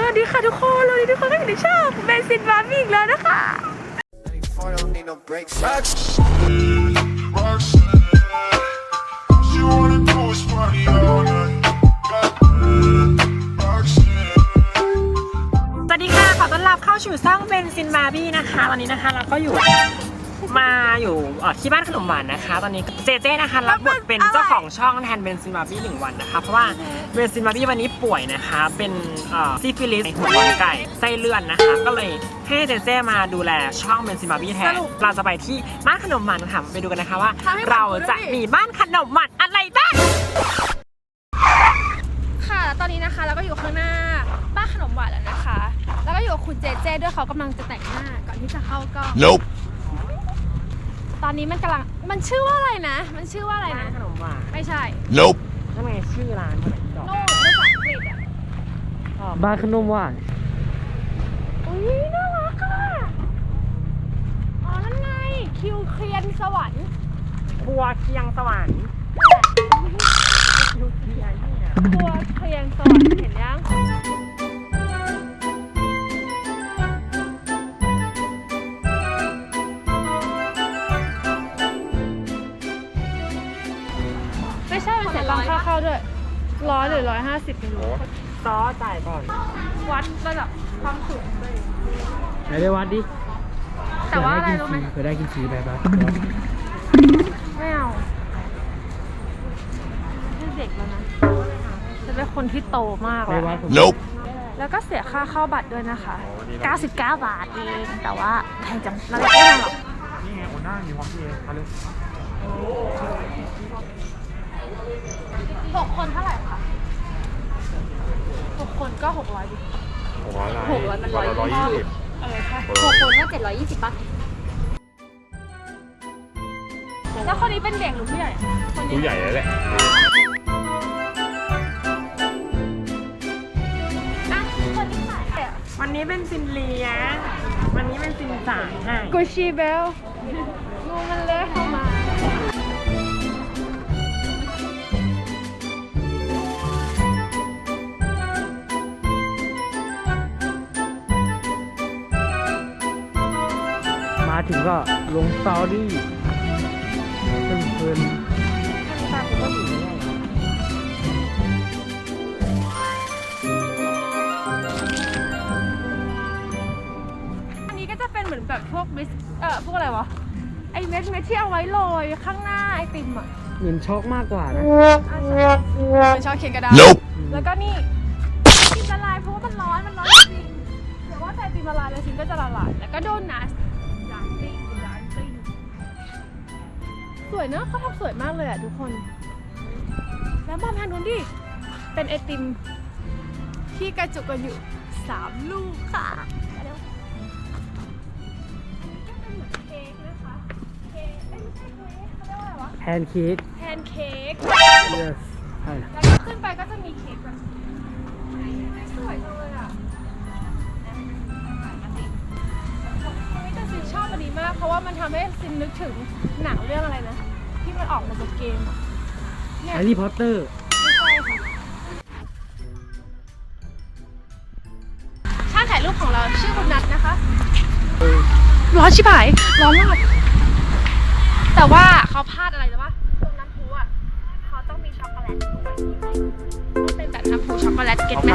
สวัสดีค่ะทุกคนเราทุกคนก็อยู่ในช่องเบนซินบาร์บี้อีกแล้วนะคะ สวัสดีค่ะ ขอต้อนรับเข้าสู่ช่องเบนซินบาร์บี้นะคะ วันนี้นะคะ เราก็อยู่ อยู่เอ่อที่บ้านขนมหวานนะคะ ตอนนี้เจเจนะคะรับบทเป็นเจ้าของช่องแทนเบนซินบาร์บี้หนึ่งวันนะคะ เพราะว่าเบนซินบาร์บี้วันนี้ป่วยนะคะ เป็นเอ่อซิฟิลิสในหัวไก่ไส้เลื่อนนะคะ ก็เลยให้เจเจมาดูแลช่องเบนซินบาร์บี้แทน เราจะไปที่บ้านขนมหวานค่ะไปดูกันนะคะว่า เราจะมีบ้านขนมหวานอะไรบ้างค่ะแล้วตอนนี้นะคะเราก็อยู่ข้างหน้าบ้านขนมหวานแล้วนะคะ แล้วก็อยู่กับคุณเจเจด้วยเขากำลังจะแต่งหน้าก่อนที่จะเข้ากล้อง Nope. ตอนนี้มันกำลังมันชื่อว่าอะไรนะ มันชื่อว่าอะไรบ้านะ นขนมหวานไม่ใช่ Nope. ทำไมชื่อร้านมันดอกโน่ภาษาอังกฤษอะบ้านขนมหวานอุ้ยน่ารักอะ อ๋อ นั่นไง คิวเคลียนสวรรค์ครัวเคียงสวรรค์คิวเคียงเนี่ยครัวเคลียนสวรรค์เห็นยัง ตังค่าเข้าด้วยร้อยหรือร้อยห้าสิบไม่รู้ซอจ่ายก่อน วัดระดับความสูงเลยไหนไปวัดดิแต่ว่าอะไรรู้ไหมเคยได้กินฟรีไปปะไม่เอาเป็นเด็กแล้วนะจะเป็นคนที่โตมากไปแล้ววัดผม Nope. แล้วก็เสียค่าเข้าบัตรด้วยนะคะ 99 บาทเอง แต่ว่าแพงจังนั่นไม่แพงหรอกนี่ไงหัวหน้ามีความพี่เขาเลย หกคนเท่าไหร่คะหกคนก็หกร้อยดิหกร้อยล้านหกร้อยมันร้อยยี่สิบเออใช่หกคนก็เจ็ดร้อยยี่สิบป่ะแล้วคนนี้เป็นเด็กหรือผู้ใหญ่อะคนนี้ผู้ใหญ่แล้วแหละอะคนที่ขายอะวันนี้เป็นซินเลียงวันนี้เป็นซินจ่ายให้กูชีเบลงูมันเลื้อย มามาถึงก็ลงสตอรี่เพลินตาคุณก็อยู่นี่ไงอันนี้ก็จะเป็นเหมือนแบบพวกบิสเอ่อพวกอะไรวะ ไอเม็ดเม็ดที่เอาไว้โรยข้างหน้าไอติมอะๆเหมือนช็อกมากกว่านะเป็นช็อกเค้กก็ได้ Nope. แล้วก็นี่กินละลายเพราะว่ามันร้อนมันร้อนจริงเดี๋ยวว่าแต่ติมละลายแล้วชิ้นก็จะละลายแล้วก็โดนัทร้ สวยเนอะเขาทำสวยมากเลยอะทุกคน แล้วมองทางนู้นดิ เป็นไอติม ที่กระจุกกันอยู่สามลูกค่ะมาเร็วอันนี้ก็เป็นเหมือนเค้กนะคะเค้กเอ้ยไม่ใช่เค้กเขาเรียกว่าอะไรวะ แพนเค้กแพนเค้ก yes ใช่แล้วก็ขึ้นไปก็จะมีเค้กแบบส ว่ามันทำให้ซินนึกถึงหนังเรื่องอะไรนะ ที่มันออกมาจากเกมอะเนี่ยแฮร์รี่พอตเตอร์ ไม่ใช่ค่ะช่างถ่ายรูปของเราชื่อคุณนัทนะคะ ร้อนชิบหาย ร้อนมาก แต่ว่าเขาพลาดอะไรหรือวะตรงน้ำพุอะเขาต้องมีช็อกโกแลตด้วยต้องเป็นแบบน้ำพุช็อกโกแลตเก็ตไหม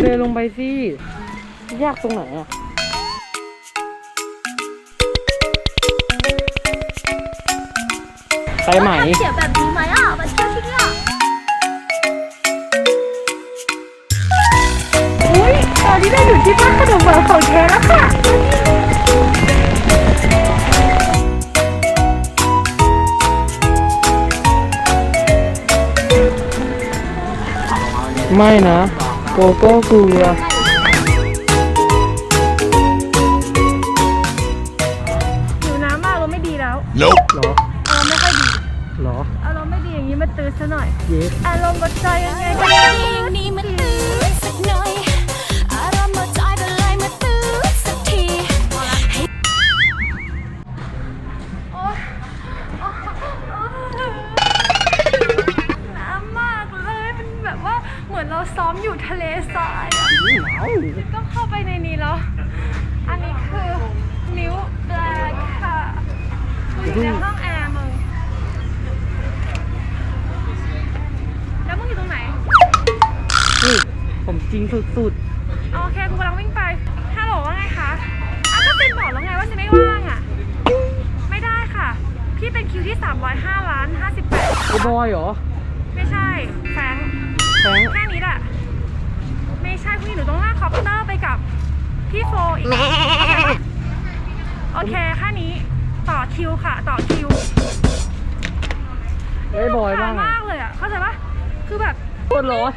เดินลงไปสิ ยากตรงไหนอะไปไหมเสียแบบนี้ไหมอะมาเที่ยวที่นี่อะอุ้ยตอนนี้เราอยู่ที่บ้านขนมหวานของแท้แล้วค่ะ ไม่นะ โกโก้เกลืออยู่น้ำมากเราไม่ดีแล้ว Nope. เหรออารมณ์ไม่ค่อยดีเหรอ อารมณ์ไม่ดีอย่างนี้มาตื้อซะหน่อย เยส อารมณ์บัดใจยังไงกันอย่างนี้มันตื้อ เข้าไปในนี้แล้ว อันนี้คือมิวแบล็กค่ะอยู่ในห้องแอร์มึง แล้วมึงอยู่ตรงไหน นี่ผมจริงสุดโอเคกูกำลังวิ่งไปฮัลโหลว่าไงคะอะก็เป็นบอกแล้วไงว่าฉันไม่ว่างอะ ไม่ได้ค่ะ พี่เป็นคิวที่ 305ล้านๆไอ้บอยเหรอ58ไม่ใช่ แฟรงค์แฟรงค์แค่นี้แหละไม่ ใช่พี่หนูต้องลากคอปเตอร์ไปกับพี่โฟอีกโอเคแค่นี้ต่อคิวค่ะ ต่อคิวไอ้บอยบ้างมอะากเลยอะเข้าใจปะคือแบบโคตรร้อน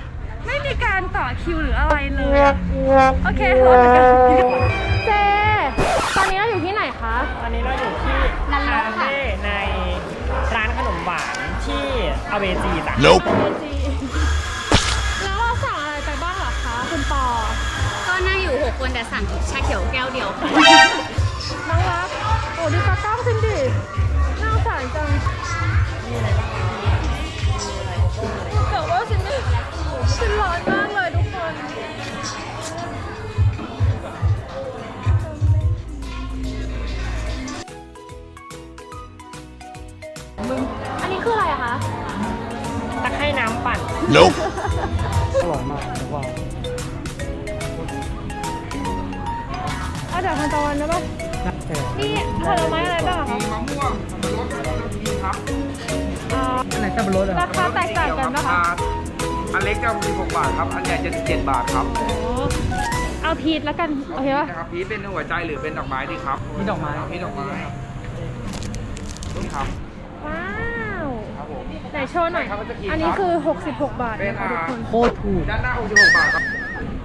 ไม่มีการต่อคิวหรืออะไรเลยอะโอเครถเหมือนกันเจตอนนี้เราอยู่ที่ไหนคะ ตอนนี้เราอยู่ที่คาเฟ่ในร้านขนมหวานที่อเวจีจ้ะ Nope. แล้วเอยู่6คนแต่สั่งชาเขียวแก้วเดียวค่ะน้องรักโอ้ดูตาตั้งฉันดิน่าสงสารจังแต่ว่าฉันไม่ฉันร้อนมากเลยทุกคน อันนี้คืออะไรอะคะ ตะไคร่น้ำปั่น Nope. อร่อยมากผมว่าเอาจากทันตะวันนะป่ะเออนี่ผลไม้อะไรบ้างอะคะมะม่วงสับปะรดแล้วก็มีครับอ่าอันไหนสับปะรดอะราคาแตกต่างกันรานะคะคาอันเล็กจะ16บาทครับ อันใหญ่จะ17บาทครับโอ้เอาพีชแล้วกันโอเคป่ะนะครับพีชเป็นหัวใจหรือเป็นดอกไม้ดีครับนี่ดอกไม้พีชดอกไม้ครับนี่ครับว้าวครับผมไหนโชว์หน่อยใช่ครับมันจะกี่อันนี้ครับคือ 66 บาทนะคะทุกคนโคตรถูกด้านหน้า66บาทครับ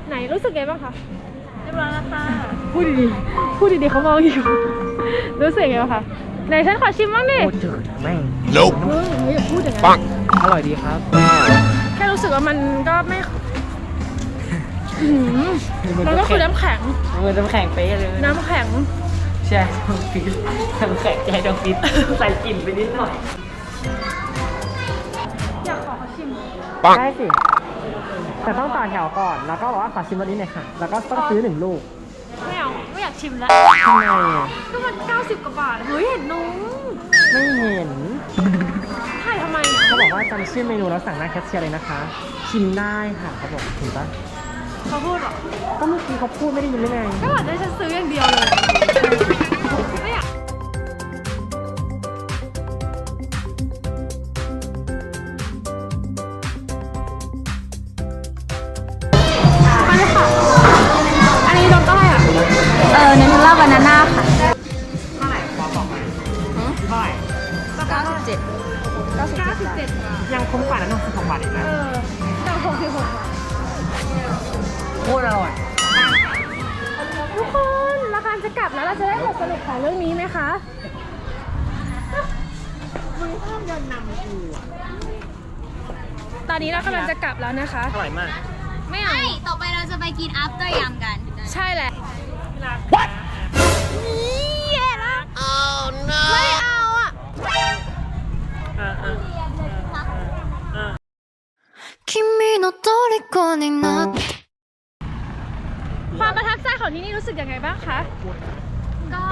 ไหนรู้สึกไงบ้างคะเรียบร้อยแล้วค่ะพูดดีๆพูดดีๆเขามองอยู่ รู้สึกไงบ้างคะไหนฉันขอชิมบ้างดิโคตรจืดแม่ง Nope. เฮ้ยเฮ้ยอย่าพูดอย่างนั้น Bonk. อร่อยดีครับ แค่รู้สึกว่ามันก็ไม่อื้อหือมันก็คือน้ำแข็ง มันจะแข็งเป๊ะเลยน้ำแข็ง ใช่ดองฟิตน้ำแข็งใจดองฟิตใส่กลิ่นไปนิดหน่อย อยากขอเขาชิม Bonk. ได้สิ แต่ต้องต่อแถวก่อน แล้วก็บอกว่าขอชิมรสนี้หน่อยค่ะ แล้วก็ต้องซื้อหนึ่งลูกไม่เอาไม่อยากชิมแล้วทำไมอะก็มัน 90 กว่าบาทเฮ้ยเห็นนุ้งไม่เห็น ถ่ายทำไมเนี่ยเขาบอกว่าจำชื่อเมนูแล้วสั่งหน้าแคชเชียร์เลยนะคะ ชิมได้ค่ะเขาบอกเห็นปะเขาพูดเหรอก็เมื่อกี้เขาพูดไม่ได้ยินหรือไงก็บอกจะให้ฉันซื้ออย่างเดียวเลย 97 97 บาท ยังคุ้มกว่านั้นหกสิบหกบาทอีกนะเออแต่66บาทโคตรอร่อยทุกคนราคาจะกลับแล้วเราจะได้บทสรุปของเรื่องนี้ไหมคะ มึงห้ามเดินนำกูตอนนี้เรากำลังจะกลับแล้วนะคะ อร่อยมาก ไม่เอา ไม่ ต่อไปเราจะไปกิน after ยำกัน ใช่แหละเย่แล้ว ไม่เอาอะ อ่าอ่าอ่า君の虜になって ความประทับใจของที่นี่รู้สึกยังไงบ้างคะ ก็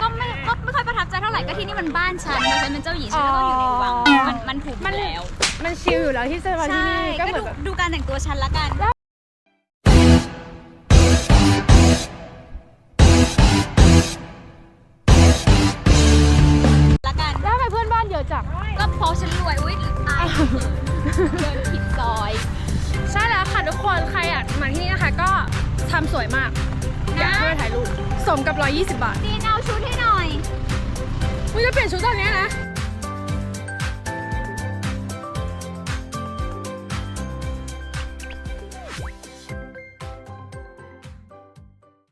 ก็ไม่ ก็ไม่ค่อยประทับใจเท่าไหร่ ก็ที่นี่มันบ้านฉันเพราะฉันเป็นเจ้าหญิงฉันก็ต้องอยู่ในวัง มัน มันถูกอยู่แล้ว มันชิลอยู่แล้วที่จะมาที่ ใช่ นี่ก็ ก็ เหมื ดู อนแบบ ดูการแต่งตัวฉันละกัน ทำสวยมาก อยากให้ไปถ่ายรูป สมกับ 120 บาท ดีนเอาชุดให้หน่อย มึงจะเปลี่ยนชุดตอนเนี้ยนะ